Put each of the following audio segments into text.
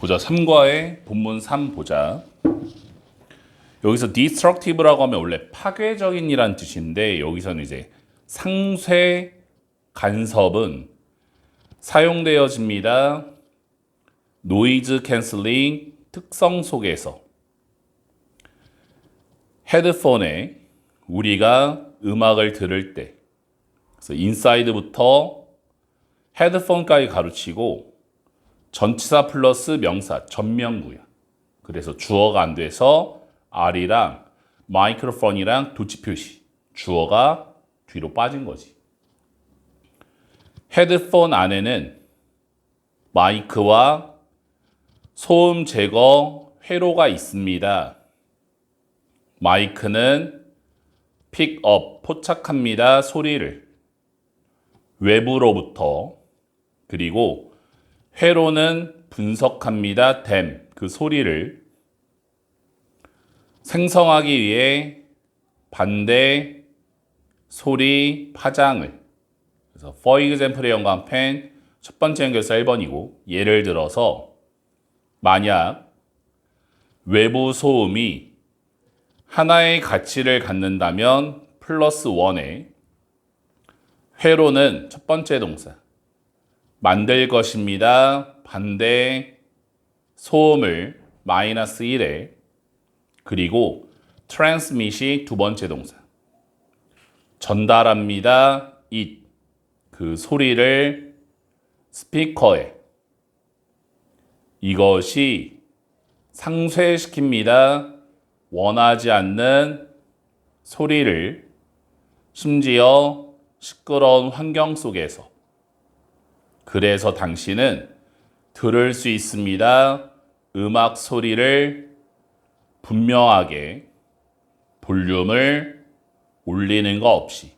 보자 3과의 본문 3 보자. 여기서 destructive라고 하면 원래 파괴적인이란 뜻인데 여기서는 이제 상쇄 간섭은 사용되어집니다. 노이즈 캔슬링 특성 속에서 헤드폰에 우리가 음악을 들을 때 그래서 인사이드부터 헤드폰까지 가르치고 전치사 플러스 명사 전명구야. 그래서 주어가 안 돼서 R이랑 마이크로폰이랑 도치 표시 주어가 뒤로 빠진 거지. 헤드폰 안에는 마이크와 소음 제거 회로가 있습니다. 마이크는 픽업, 포착합니다. 소리를. 외부로부터. 그리고 회로는 분석합니다. 댐, 그 소리를. 생성하기 위해 반대 소리 파장을. 그래서 for example의 연관펜 첫 번째 연결사 1번이고 예를 들어서 만약 외부 소음이 하나의 가치를 갖는다면 플러스 1에 회로는 첫 번째 동사 만들 것입니다. 반대 소음을 마이너스 1에 그리고 transmit이 두 번째 동사 전달합니다. it 그 소리를 스피커에 이것이 상쇄시킵니다. 원하지 않는 소리를 심지어 시끄러운 환경 속에서 그래서 당신은 들을 수 있습니다. 음악 소리를 분명하게 볼륨을 올리는 거 없이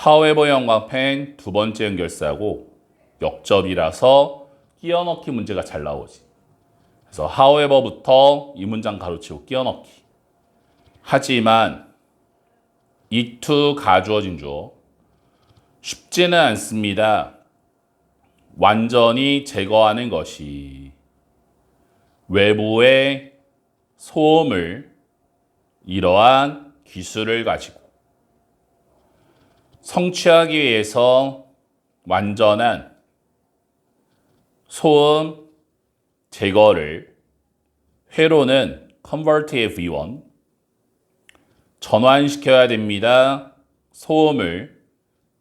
however 영광펜 두 번째 연결사고 역접이라서 끼워 넣기 문제가 잘 나오지. 그래서 however부터 이 문장 가로치고 끼워 넣기. 하지만 이 to 가주어진 주어 쉽지는 않습니다. 완전히 제거하는 것이 외부의 소음을 이러한 기술을 가지고 성취하기 위해서 완전한 소음 제거를 회로는 convert의 V1 전환시켜야 됩니다. 소음을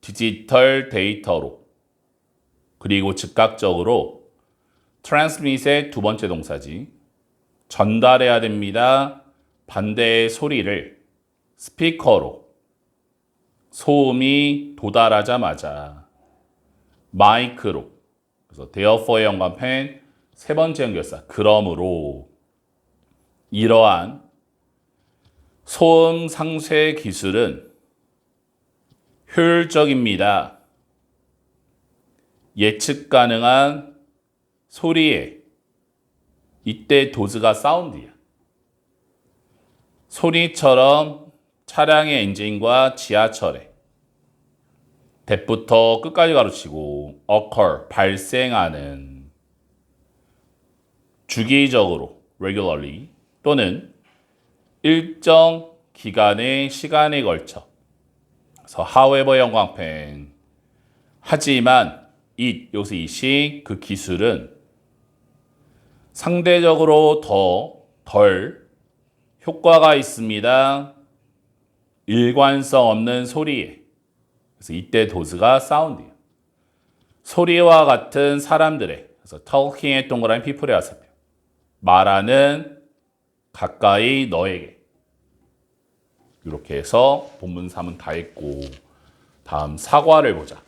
디지털 데이터로 그리고 즉각적으로 transmit의 두 번째 동사지 전달해야 됩니다. 반대의 소리를 스피커로 소음이 도달하자마자 마이크로 그래서 therefore 연관펜 세 번째 연결사 그러므로 이러한 소음 상쇄 기술은 효율적입니다. 예측 가능한 소리에 이때 도즈가 사운드야. 소리처럼 차량의 엔진과 지하철에 대부터 끝까지 가르치고 occur 발생하는 주기적으로 regularly 또는 일정 기간의 시간에 걸쳐 그래서 however 영광펜 하지만 it 여기서 이 식 그 기술은 상대적으로 더 덜 효과가 있습니다. 일관성 없는 소리에 그래서 이때 도즈가 사운드예요. 소리와 같은 사람들의 그래서 talking의 동그라미 people의 하세요. 말하는 가까이 너에게 이렇게 해서 본문 3은 다 했고 다음 사과를 보자.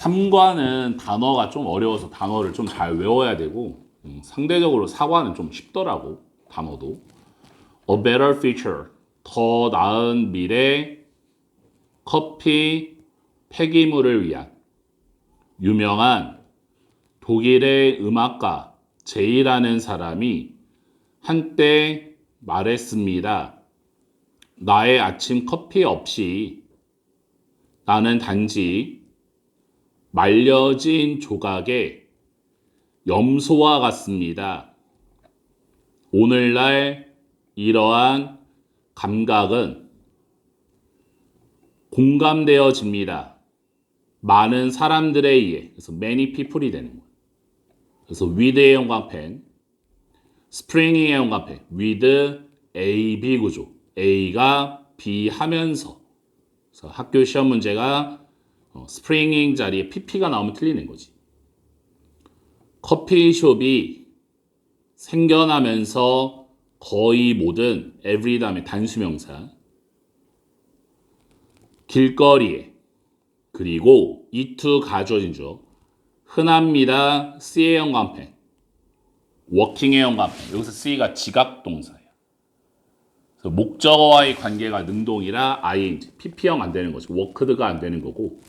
삼과는 단어가 좀 어려워서 단어를 좀 잘 외워야 되고 음, 상대적으로 사과는 좀 쉽더라고 단어도. A better future. 더 나은 미래. 커피 폐기물을 위한. 유명한 독일의 음악가 제이라는 사람이 한때 말했습니다. 나의 아침 커피 없이 나는 단지 말려진 조각의 염소와 같습니다. 오늘날 이러한 감각은 공감되어집니다. 많은 사람들에 의해 그래서 many people이 되는 거예요. 그래서 with의 형광펜, spring의 형광펜, with A, B 구조. A가 B 하면서 학교 시험 문제가 어, springing 자리에 PP가 나오면 틀리는 거지. 커피숍이 생겨나면서 거의 모든 every 다음에 단수명사 길거리에 그리고 이투 가져진 죠 흔합니다. C의 형광펜 워킹의 형광펜 여기서 C가 지각 동사예요. 그래서 목적어와의 관계가 능동이라 ing, pp형 안 되는 거죠. 워크드가 안 되는 거고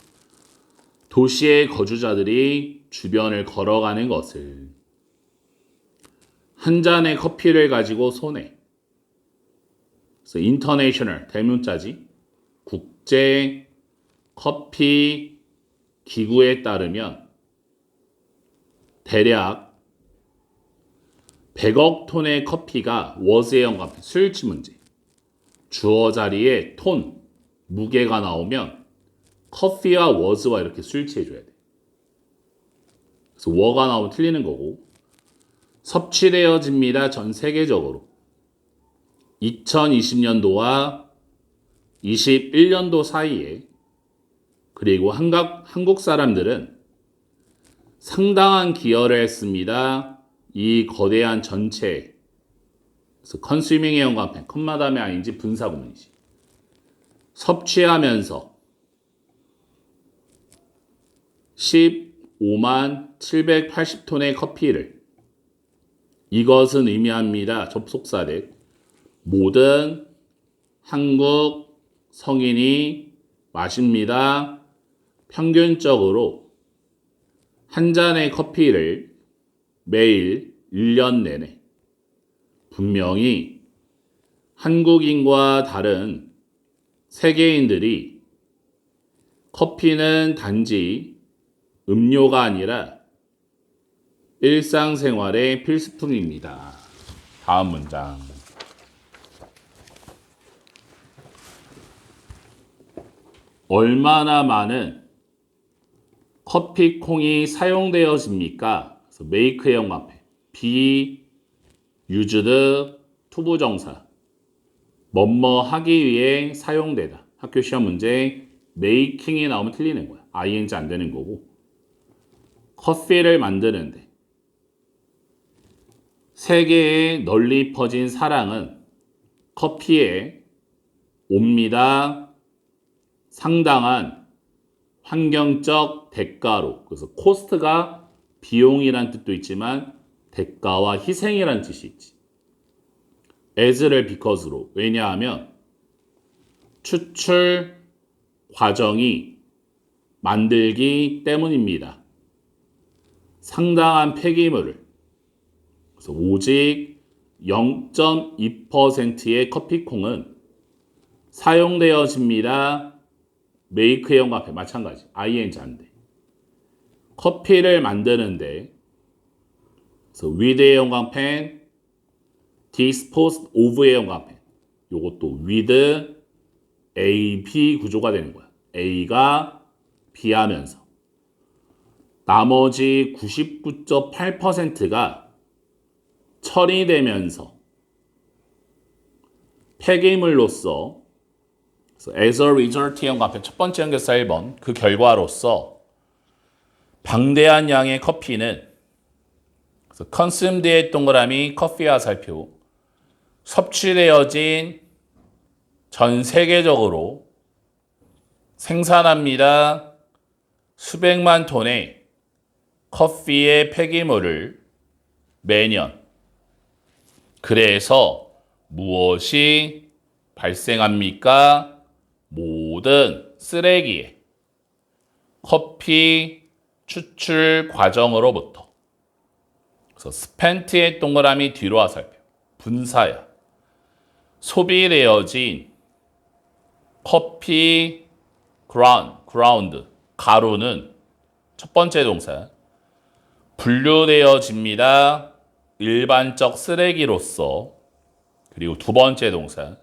도시의 거주자들이 주변을 걸어가는 것을. 한 잔의 커피를 가지고 손에. 그래서 international 대문자지. 국제 커피 기구에 따르면 대략 100억 톤의 커피가 was의 영감 수일치 문제 주어 자리에 톤 무게가 나오면 커피와 was와 이렇게 수일치해 줘야 돼. 그래서 워가 나오면 틀리는 거고 섭취되어집니다. 전 세계적으로 2020년도와 21년도 사이에 그리고 한각, 한국 사람들은 상당한 기여를 했습니다. 이 거대한 전체 그래서 컨슈밍의 연관펜 컴마담이 아닌지 분사 구문이지 섭취하면서 15만 780톤의 커피를 이것은 의미합니다. 접속사를 모든 한국 성인이 마십니다. 평균적으로 한 잔의 커피를 매일 1년 내내 분명히 한국인과 다른 세계인들이 커피는 단지 음료가 아니라 일상생활의 필수품입니다. 다음 문장. 얼마나 많은 커피콩이 사용되어집니까? 그래서 메이크의 형광펜. be used 투부정사. 뭐뭐 하기 위해 사용되다. 학교 시험 문제 making이 나오면 틀리는 거야. ing 안 되는 거고. 커피를 만드는데 세계에 널리 퍼진 사랑은 커피에 옵니다. 상당한 환경적 대가로 그래서 코스트가 비용이란 뜻도 있지만 대가와 희생이란 뜻이 있지. as를 because로 왜냐하면 추출 과정이 만들기 때문입니다. 상당한 폐기물을 그래서 오직 0.2%의 커피콩은 사용되어집니다. 메이크의 영광 마찬가지. 안 돼. 커피를 만드는데 그래서 with의 영광펜, disposed of의 영광펜. 요것도 with A, B 구조가 되는 거야. A가 B 하면서 나머지 99.8%가 처리되면서 폐기물로서 as a result 형 앞에 첫 번째 연결사 1번 그 결과로서 방대한 양의 커피는 consume드의 동그라미 커피와 살표 섭취되어진 전 세계적으로 생산합니다. 수백만 톤의 커피의 폐기물을 매년 그래서 무엇이 발생합니까? 모든 쓰레기에 커피 추출 과정으로부터. 그래서 스펜트의 동그라미 뒤로 화살표 분사야. 소비되어진 커피 그라운 그라운드 가루는 첫 번째 동사 분류되어집니다. 일반적 쓰레기로서 그리고 두 번째 동사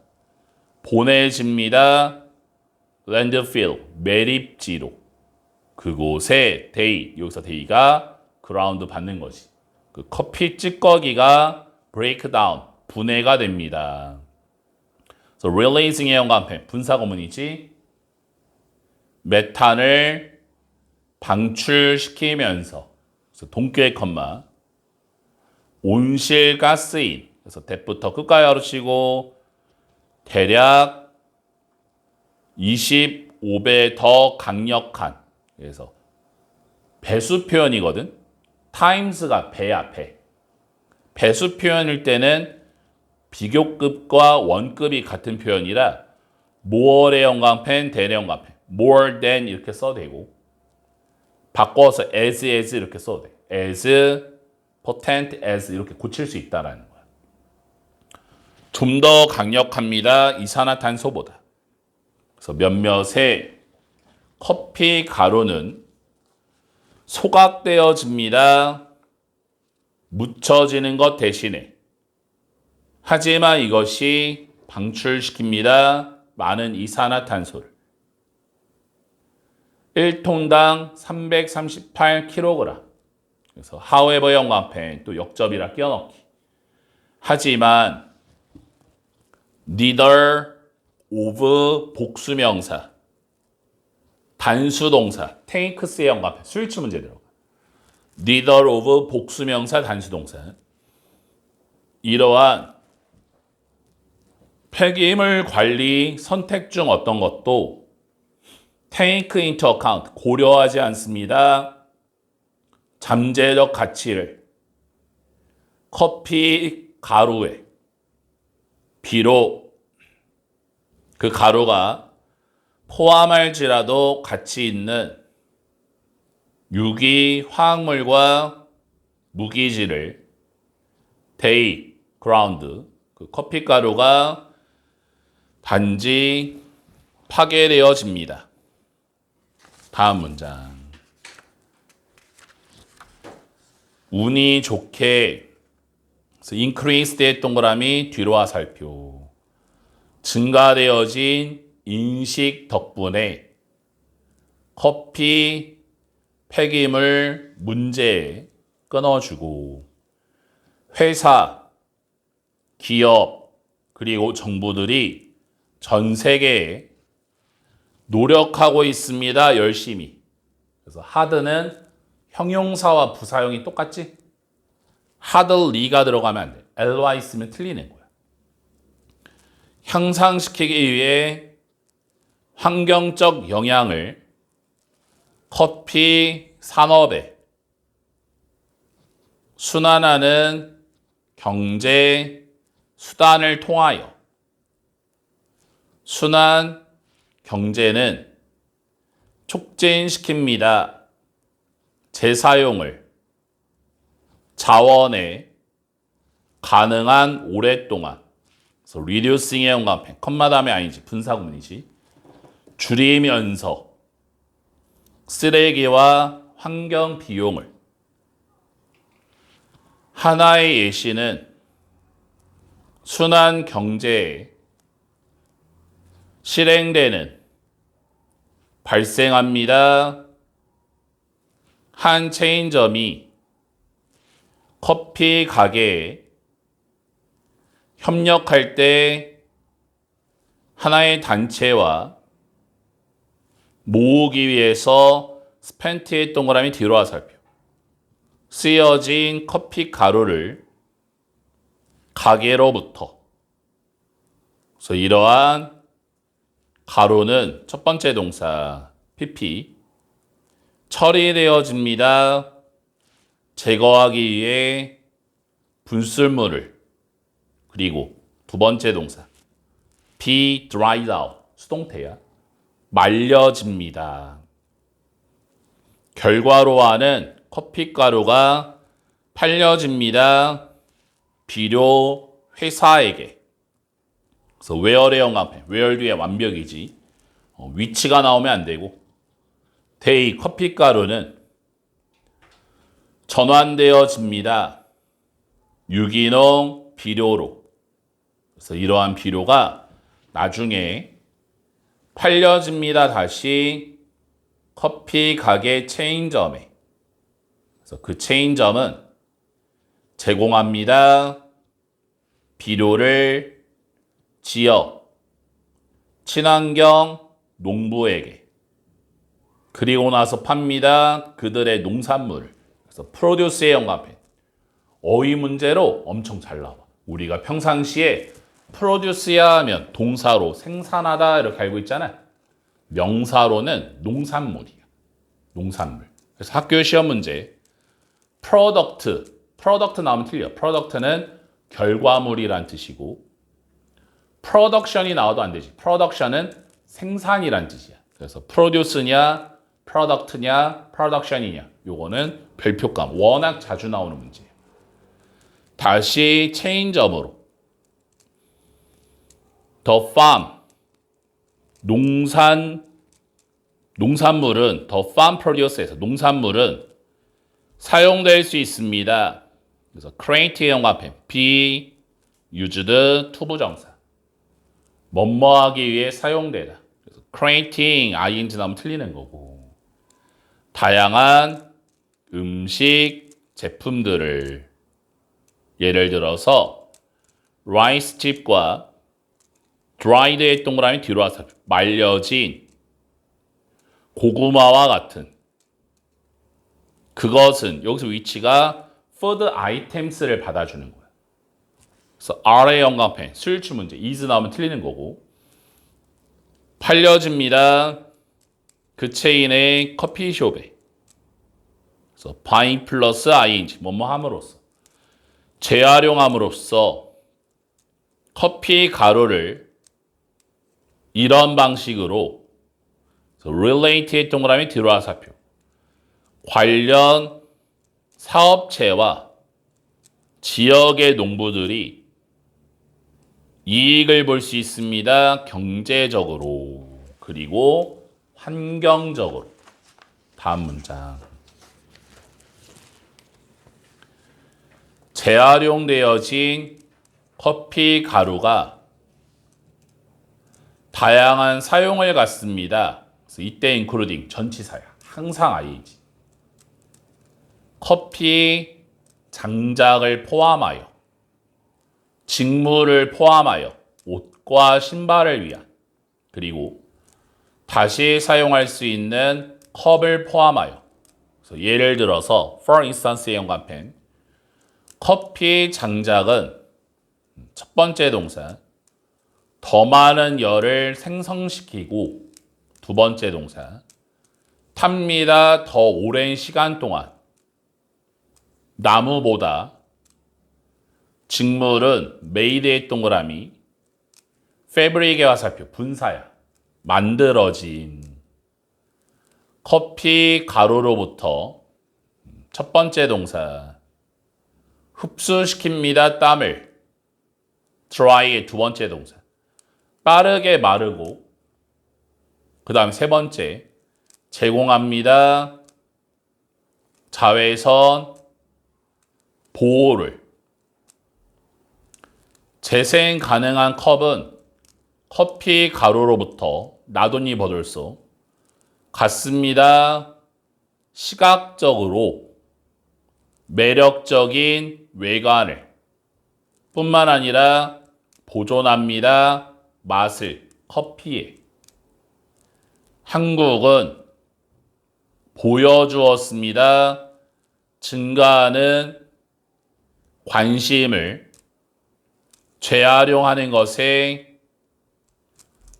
보내집니다. landfill 매립지로 그곳에 데이 여기서 데이가 그라운드 받는 거지. 그 커피 찌꺼기가 break down 분해가 됩니다. 그래서 releasing의 연관편 분사 구문이지. 메탄을 방출시키면서 동교의 컴마 온실가스인 그래서 대부터 끝까지 하루치고 대략 25배 더 강력한 그래서 배수 표현이거든. times가 배야 배. 배수 표현일 때는 비교급과 원급이 같은 표현이라 more의 영광펜, than의 영광펜, more than 이렇게 써도 되고 바꿔서 as, as 이렇게 써도 돼. as, potent as 이렇게 고칠 수 있다라는 거야. 좀 더 강력합니다. 이산화탄소보다. 그래서 몇몇의 커피 가루는 소각되어집니다. 묻혀지는 것 대신에. 하지만 이것이 방출시킵니다. 많은 이산화탄소를. 1톤당 338kg. 그래서 however 영광펜 또 역접이라 끼워넣기. 하지만 neither of 복수명사 단수동사 takes의 영광펜 수일치 문제 들어가. neither of 복수명사 단수동사 이러한 폐기물 관리 선택 중 어떤 것도 take into account. 고려하지 않습니다. 잠재적 가치를. 커피 가루에. 비록 그 가루가 포함할지라도 가치 있는 유기 화학물과 무기질을 데이 그라운드 그 커피 가루가 단지 파괴되어집니다. 다음 문장. 운이 좋게 그래서 increased의 동그라미 뒤로 화살표 증가되어진 인식 덕분에 커피 폐기물 문제에 끊어주고 회사, 기업, 그리고 정부들이 전 세계에 노력하고 있습니다. 열심히. 그래서 하드는 형용사와 부사형이 똑같지? 하들리가 들어가면 안 돼. ly 있으면 틀리는 거야. 향상시키기 위해 환경적 영향을 커피 산업에 순환하는 경제 수단을 통하여 순환 경제는 촉진시킵니다. 재사용을 자원에 가능한 오랫동안 그래서 reducing의 연관펜 컴마 다음에 아니지 분사구문이지 줄이면서 쓰레기와 환경 비용을 하나의 예시는 순환 경제에 실행되는 발생합니다. 한 체인점이 커피 가게에 협력할 때 하나의 단체와 모으기 위해서 스펜트의 동그라미 뒤로 화살표 쓰여진 커피 가루를 가게로부터 그래서 이러한 가루는 첫 번째 동사 PP 처리되어집니다. 제거하기 위해 분술물을 그리고 두 번째 동사 be dried out 수동태야 말려집니다. 결과로하는 커피 가루가 팔려집니다. 비료 회사에게 그래서 where의 영감해 where 뒤에 완벽이지 어, 위치가 나오면 안 되고 데이 커피 가루는 전환되어집니다. 유기농 비료로. 그래서 이러한 비료가 나중에 팔려집니다. 다시 커피 가게 체인점에. 그래서 그 체인점은 제공합니다. 비료를 지역, 친환경 농부에게. 그리고 나서 팝니다. 그들의 농산물을. 그래서 프로듀스의 연관편. 어휘 문제로 엄청 잘 나와. 우리가 평상시에 프로듀스야 하면 동사로 생산하다 이렇게 알고 있잖아. 명사로는 농산물이야. 농산물. 그래서 학교 시험 문제 프로덕트, 프로덕트 나오면 틀려. 프로덕트는 결과물이란 뜻이고 프로덕션이 나와도 안 되지. 프로덕션은 생산이란 뜻이야. 그래서 프로듀스냐, 프로덕트냐, 프로덕션이냐. 요거는 별표감. 워낙 자주 나오는 문제예요. 다시 체인점으로 더 farm 농산 농산물은 더 farm produce에서 농산물은 사용될 수 있습니다. 그래서 create의 연관편 be used 투부정사 뭐뭐하기 위해 사용되다. 그래서 creating ing 나오면 틀리는 거고 다양한 음식 제품들을 예를 들어서 라이스 칩과 드라이드의 동그라미 뒤로 와서 말려진 고구마와 같은 그것은 여기서 위치가 food items를 받아주는 거야. 그래서 R의 연관펜 수일치 문제 is 나오면 틀리는 거고. 팔려집니다. 그 체인의 커피숍에 그래서 buy 플러스 ing 뭐뭐 함으로써 재활용함으로써 커피 가루를 이런 방식으로 relate의 동그라미 들어와 사표. 관련 사업체와 지역의 농부들이 이익을 볼 수 있습니다. 경제적으로 그리고 환경적으로 다음 문장 재활용되어진 커피 가루가 다양한 사용을 갖습니다. 이때 including 전치사야. 항상 ing. 커피 장작을 포함하여 직물을 포함하여 옷과 신발을 위한 그리고 다시 사용할 수 있는 컵을 포함하여 예를 들어서 for instance의 연관펜 커피 장작은 첫 번째 동사 더 많은 열을 생성시키고 두 번째 동사 탑니다 더 오랜 시간 동안 나무보다 직물은 메이드의 동그라미. 패브릭의 화살표 분사야. 만들어진. 커피 가루로부터 첫 번째 동사. 흡수시킵니다 땀을. dry의 두 번째 동사. 빠르게 마르고 그 다음 세 번째. 제공합니다. 자외선 보호를 재생 가능한 컵은 커피 가루로부터 나돈이 버들소 같습니다. 시각적으로 매력적인 외관을 뿐만 아니라 보존합니다. 맛을 커피에 한국은 보여주었습니다. 증가하는 관심을 재활용하는 것에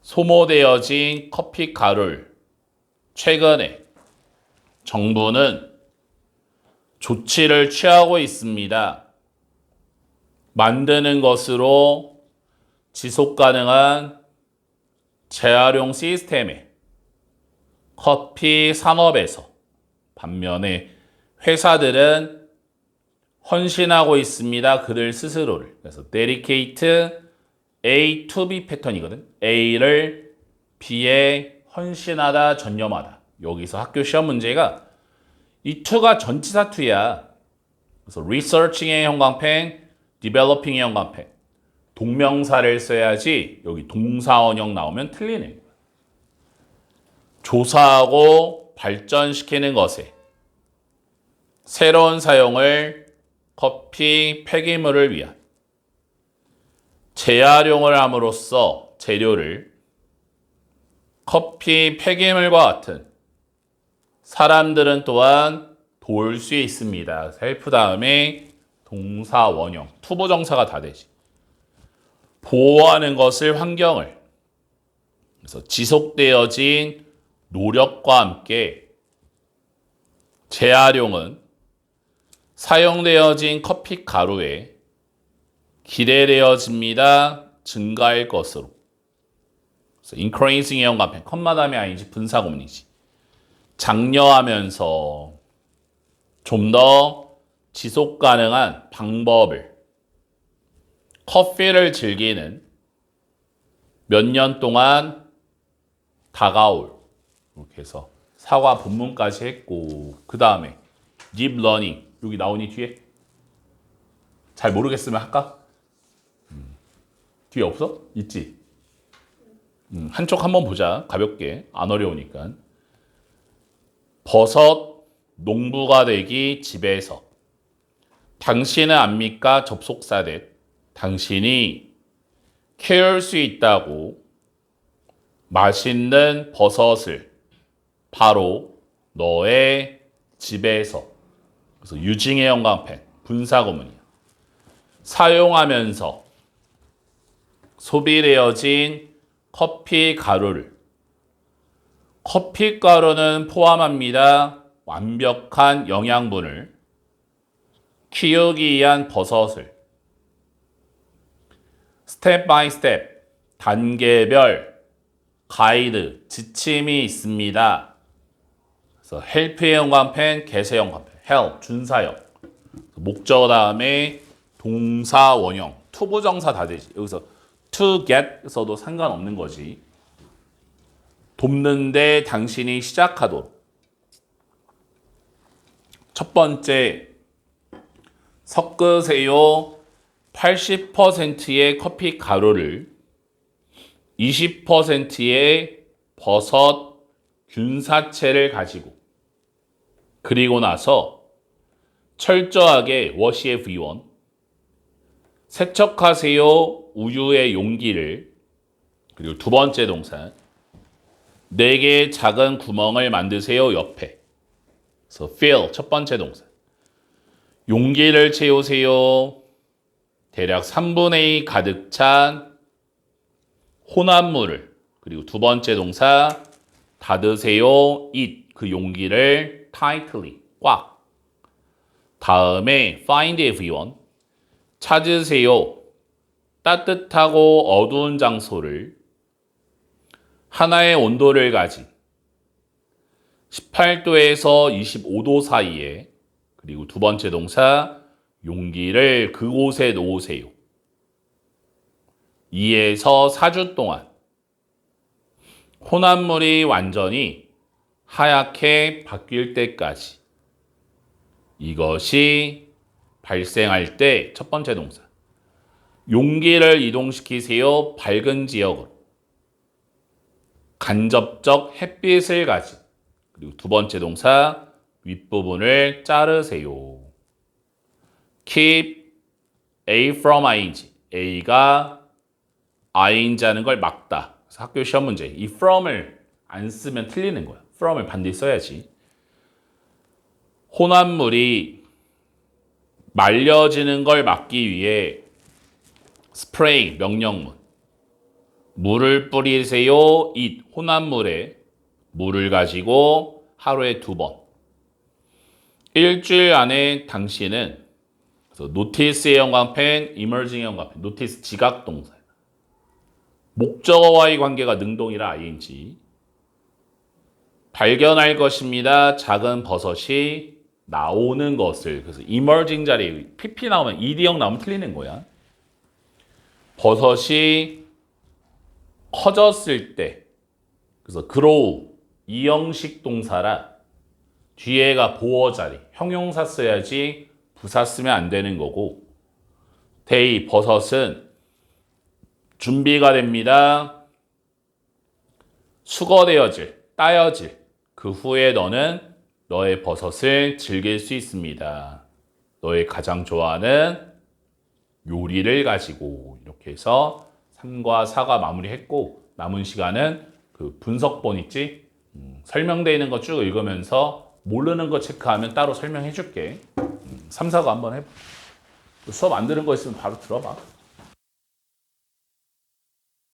소모되어진 커피 가루를 최근에 정부는 조치를 취하고 있습니다. 만드는 것으로 지속 가능한 재활용 시스템에 커피 산업에서 반면에 회사들은 헌신하고 있습니다. 그들 스스로를. 그래서 dedicate A to B 패턴이거든. A를 B에 헌신하다, 전념하다. 여기서 학교 시험 문제가 이 to가 전치사 to야. 그래서 researching의 형광펜, developing의 형광펜. 동명사를 써야지 여기 동사원형 나오면 거야. 조사하고 발전시키는 것에 새로운 사용을 커피 폐기물을 위한 재활용을 함으로써 재료를 커피 폐기물과 같은 사람들은 또한 도울 수 있습니다. 헬프 다음에 동사 원형, 투보 정사가 다 되지. 보호하는 것을 환경을 그래서 지속되어진 노력과 함께 재활용은 사용되어진 커피 가루에 기대되어집니다. 증가할 것으로. 그래서 increasing의 형광펜, 컴마담이 아니지 분사구문이지. 장려하면서 좀 더 지속 가능한 방법을 커피를 즐기는 몇 년 동안 다가올 이렇게 해서 사과 본문까지 했고 그 다음에 learning 여기 나오니 뒤에? 잘 모르겠으면 할까? 음, 뒤에 없어? 있지? 음, 한쪽 한번 보자. 가볍게. 안 어려우니까. 버섯 농부가 되기 집에서. 당신은 압니까? 접속사 대. 당신이 키울 수 있다고 맛있는 버섯을 바로 너의 집에서 그래서 유징의 영광펜 분사구문이야. 사용하면서 소비되어진 커피 가루를 커피 가루는 포함합니다. 완벽한 영양분을 키우기 위한 버섯을 스텝 바이 스텝 단계별 가이드 지침이 있습니다. 그래서 헬프의 영광펜, 개세 영광펜, help 준사형 목적 다음에 동사 원형 투부정사 다 되지. 여기서 to get 써도 상관없는 거지. 돕는데 당신이 시작하도록. 첫 번째 섞으세요. 80%의 커피 가루를 20%의 버섯 균사체를 가지고 그리고 나서 철저하게 워시의 V1 세척하세요 우유의 용기를 그리고 두 번째 동사 네 개의 작은 구멍을 만드세요 옆에. 그래서 fill 첫 번째 동사 용기를 채우세요. 대략 3분의 2 가득 찬 혼합물을 그리고 두 번째 동사 닫으세요 it 그 용기를 tightly 꽉 다음에 find everyone 찾으세요 따뜻하고 어두운 장소를 하나의 온도를 가진 18도에서 25도 사이에 그리고 두 번째 동사 용기를 그곳에 놓으세요. 2에서 4주 동안 혼합물이 완전히 하얗게 바뀔 때까지 이것이 발생할 때 첫 번째 동사 용기를 이동시키세요 밝은 지역으로 간접적 햇빛을 가진 그리고 두 번째 동사 윗부분을 자르세요. keep A from ing. A가 ing이 하는 걸 막다. 그래서 학교 시험 문제. 이 from을 안 쓰면 틀리는 거야. from을 반드시 써야지. 혼합물이 말려지는 걸 막기 위해 스프레이 명령문. 물을 뿌리세요. 이 혼합물에 물을 가지고 하루에 두 번. 일주일 안에 당신은 노티스의 형광펜, 이머징의 형광펜, 노티스 지각 동사. 목적어와의 관계가 능동이라 ing. 발견할 것입니다. 작은 버섯이 나오는 것을. 그래서 emerging 자리에 pp 나오면 ed형 나오면 틀리는 거야. 버섯이 커졌을 때 그래서 grow 이형식 동사라 뒤에가 보어 자리 형용사 써야지 부사 쓰면 안 되는 거고 they 버섯은 준비가 됩니다. 수거되어질 따여질 그 후에 너는 너의 버섯을 즐길 수 있습니다. 너의 가장 좋아하는 요리를 가지고 이렇게 해서 3과 4가 마무리했고 남은 시간은 그 분석본 있지? 음, 설명되어 있는 거 쭉 읽으면서 모르는 거 체크하면 따로 설명해 줄게. 음, 3, 4가 한번 해봐. 수업 안 들은 거 있으면 바로 들어봐.